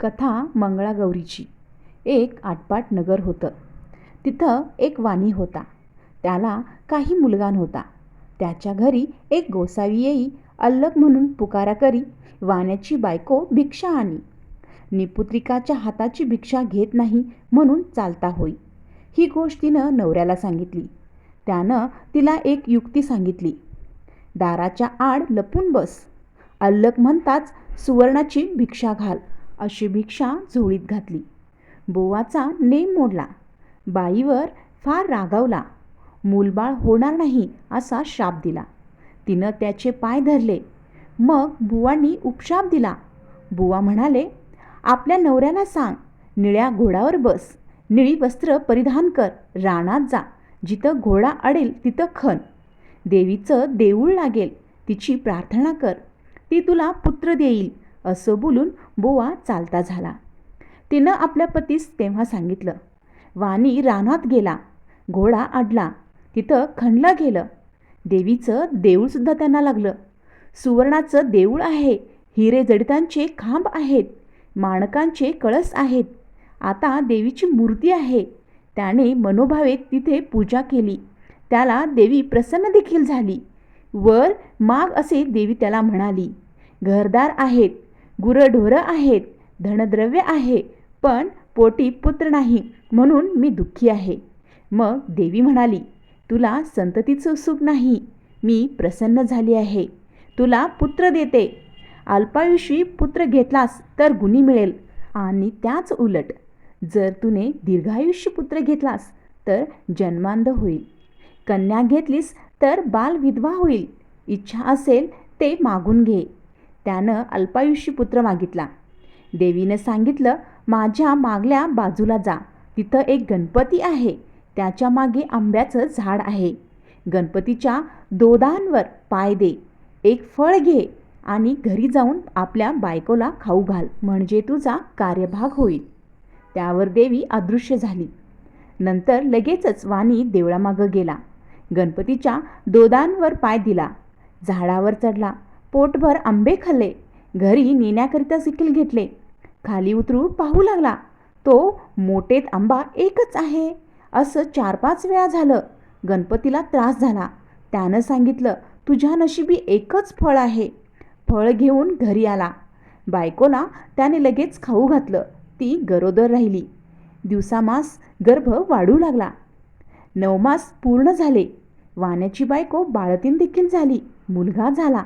कथा मंगळागौरीची. एक आटपाट नगर होतं. तिथं एक वाणी होता. त्याला काही मुलगा नव्हता त्याच्या घरी एक गोसावी येई अल्लग म्हणून पुकारा करी वाण्याची बायको भिक्षा आणी निपुत्रिकाच्या हाताची भिक्षा घेत नाही म्हणून चालता होई. ही गोष्ट तिनं नवऱ्याला सांगितली. त्यानं तिला एक युक्ती सांगितली. दाराच्या आड लपून बस. अल्लक म्हणताच सुवर्णाची भिक्षा घाल. अशी भिक्षा झोळीत घातली. बोवाचा नेम मोडला. बाईवर फार रागावला. मूलबाळ होणार नाही असा शाप दिला. तिनं त्याचे पाय धरले. मग बुवांनी उपशाप दिला. बुवा म्हणाले आपल्या नवऱ्याला सांग. निळ्या घोडावर बस. निळी वस्त्र परिधान कर. रानात जा. जिथं घोडा अडेल तिथं खण देवीचं देऊळ लागेल. तिची प्रार्थना कर. ती तुला पुत्र देईल. असं बोलून बोवा चालता झाला. तिनं आपल्या पतीस तेव्हा सांगितलं वाणी रानात गेला. घोडा अडला तिथं खणलं गेलं. देवीचं देऊळसुद्धा त्यांना लागलं. सुवर्णाचं देऊळ आहे. हिरे जडितांचे खांब आहेत. माणकांचे कळस आहेत. आता देवीची मूर्ती आहे. त्याने मनोभावे तिथे पूजा केली. त्याला देवी प्रसन्न देखील झाली. वर माग असे देवी त्याला म्हणाली घरदार आहेत. गुरढोरं आहेत धनद्रव्य आहे पण पोटी पुत्र नाही म्हणून मी दुःखी आहे. मग देवी म्हणाली तुला संततीचं सुख नाही मी प्रसन्न झाली आहे. तुला पुत्र देते. अल्पायुषी पुत्र घेतलास तर गुणी मिळेल आणि त्याच उलट जर तुने दीर्घायुष्य पुत्र घेतलास तर जन्मांध होईल. कन्या घेतलीस तर बालविधवा होईल. इच्छा असेल ते मागून घे. त्यानं अल्पायुष्य पुत्र मागितला. देवीनं सांगितलं माझ्या मागल्या बाजूला जा. तिथं एक गणपती आहे. त्याच्यामागे आंब्याचं झाड आहे. गणपतीच्या दोदांवर पाय दे. एक फळ घे आणि घरी जाऊन आपल्या बायकोला खाऊ घाल. म्हणजे तुझा कार्यभाग होईल. त्यावर देवी अदृश्य झाली. नंतर लगेचच वाणी देवळामागं गेला. गणपतीच्या दोदांवर पाय दिला. झाडावर चढला. पोटभर आंबे खाल्ले. घरी नेण्याकरिता देखील घेतले. खाली उतरू पाहू लागला तो मोठेत आंबा एकच आहे. असं चार पाच वेळा झालं. गणपतीला त्रास झाला. त्यानं सांगितलं तुझ्या नशिबी एकच फळ आहे. फळ घेऊन घरी आला. बायकोला त्याने लगेच खाऊ घातलं. ती गरोदर राहिली. दिवसामास गर्भ वाढू लागला. नवमास पूर्ण झाले. वाण्याची बायको बाळतीन देखील झाली. मुलगा झाला.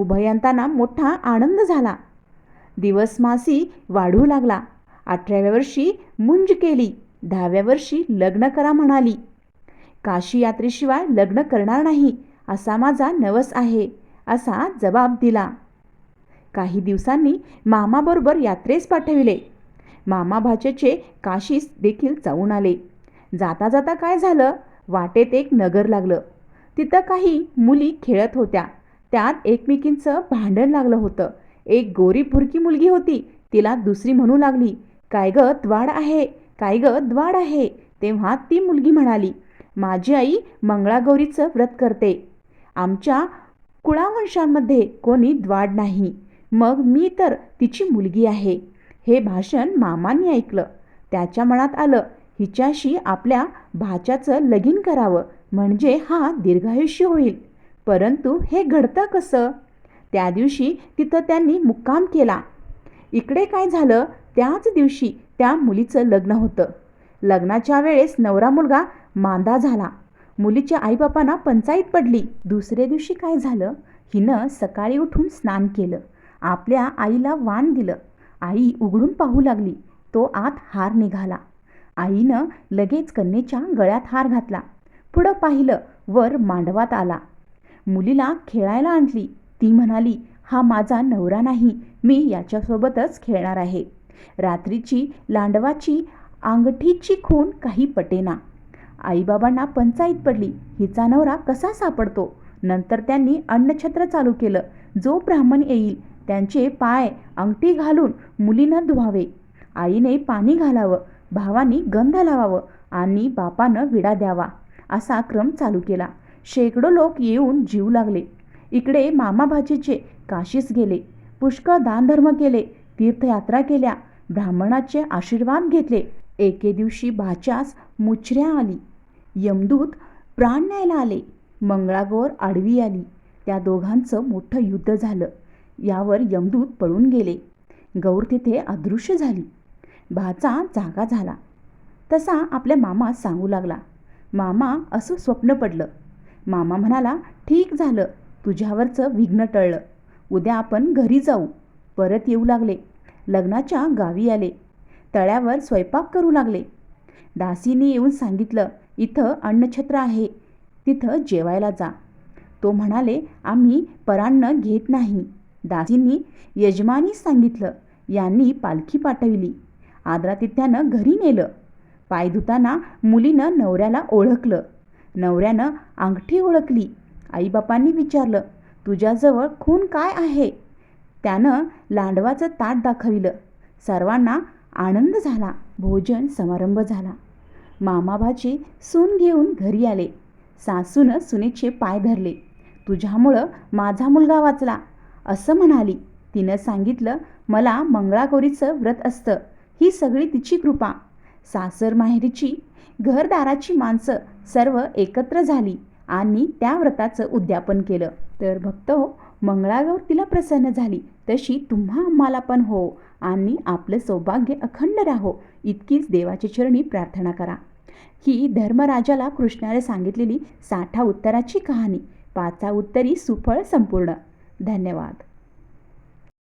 उभयंतांना मोठा आनंद झाला. दिवसमासी वाढू लागला. अठराव्या वर्षी मुंज केली. दहाव्या वर्षी लग्न करा म्हणाली. काशी यात्रेशिवाय लग्न करणार नाही असा माझा नवस आहे असा जबाब दिला. काही दिवसांनी मामाबरोबर यात्रेस पाठविले. मामा भाचेचे काशीस देखील जाऊन आले. जाता जाता काय झालं? वाटेत एक नगर लागलं. तिथं काही मुली खेळत होत्या. त्यात एकमेकींचं भांडण लागलं होतं. एक गोरी पुरकी मुलगी होती. तिला दुसरी म्हणू लागली काय ग द्वाड आहे. काय ग द्वाड आहे. तेव्हा ती मुलगी म्हणाली माझी आई मंगळागौरीचं व्रत करते. आमच्या कुळावंशांमध्ये कोणी द्वाड नाही. मग मी तर तिची मुलगी आहे. हे भाषण मामांनी ऐकलं. त्याच्या मनात आलं हिच्याशी आपल्या भाच्याचं लगीन करावं. म्हणजे हा दीर्घायुष्य होईल. परंतु हे घडतं कसं? त्या दिवशी तिथं त्यांनी मुक्काम केला. इकडे काय झालं? त्याच दिवशी त्या मुलीचं लग्न होतं. लग्नाच्या वेळेस नवरा मुलगा मांदा झाला. मुलीच्या आईबापांना पंचायत पडली. दुसऱ्या दिवशी काय झालं? हिनं सकाळी उठून स्नान केलं. आपल्या आईला वाण दिलं. आई उघडून पाहू लागली. तो आत हार निघाला. आईनं लगेच कन्येच्या गळ्यात हार घातला. पुढं पाहिलं वर मांडवात आला. मुलीला खेळायला आणली. ती म्हणाली हा माझा नवरा नाही मी याच्यासोबतच खेळणार आहे. रात्रीची लांडवाची अंगठीची खून काही पटेना आईबाबांना पंचायत पडली. हिचा नवरा कसा सापडतो? नंतर त्यांनी अन्नछत्र चालू केलं. जो ब्राह्मण येईल त्यांचे पाय अंगठी घालून मुलीनं धुवावे. आईने पाणी घालावं भावानी गंध लावावं आणि बापानं विडा द्यावा असा क्रम चालू केला. शेकडो लोक येऊन जीव लागले. इकडे मामा भाचीचे काशीस गेले. पुष्कळ दानधर्म केले तीर्थयात्रा केल्या ब्राह्मणाचे आशीर्वाद घेतले. एके दिवशी भाच्यास मुचऱ्या आली. यमदूत प्राण न्यायला आले. मंगळागौर आडवी आली. त्या दोघांचं मोठं युद्ध झालं. यावर यमदूत पळून गेले. गौर तिथे अदृश्य झाली. भाचा जागा झाला. तसा आपल्या मामा सांगू लागला. मामा असं स्वप्न पडलं. मामा म्हणाला ठीक झालं. तुझ्यावरचं विघ्न टळलं. उद्या आपण घरी जाऊ. परत येऊ लागले. लग्नाच्या गावी आले. तळ्यावर स्वयंपाक करू लागले. दासीने येऊन सांगितलं इथं अन्नछत्र आहे. तिथं जेवायला जा. तो म्हणाले आम्ही परान्न घेत नाही. दासींनी यजमानीस सांगितलं. यांनी पालखी पाठविली. आदरातिथ्यानं घरी नेलं. पाय धुताना मुलीनं नवऱ्याला ओळखलं. नवऱ्यानं अंगठी ओळखली. आईबापांनी विचारलं तुझ्याजवळ खून काय आहे? त्यानं लांडवाचं ताट दाखविलं. सर्वांना आनंद झाला. भोजन समारंभ झाला. मामाभाची सून घेऊन घरी आले. सासूनं सुनेचे पाय धरले. तुझ्यामुळं माझा मुलगा वाचला असं म्हणाली. तिनं सांगितलं मला मंगळागौरीचं व्रत असतं. ही सगळी तिची कृपा. सासर माहेरीची घरदाराची माणसं सर्व एकत्र झाली आणि त्या व्रताचं उद्यापन केलं. तर भक्त हो मंगळागौर तिला प्रसन्न झाली. तशी तुम्हा आम्हाला पण हो आणि आपलं सौभाग्य अखंड राहो. इतकीच देवाच्या चरणी प्रार्थना करा. ही धर्मराजाला कृष्णाने सांगितलेली साठा उत्तराची कहाणी. पाचा उत्तरी सुफळ संपूर्ण. धन्यवाद.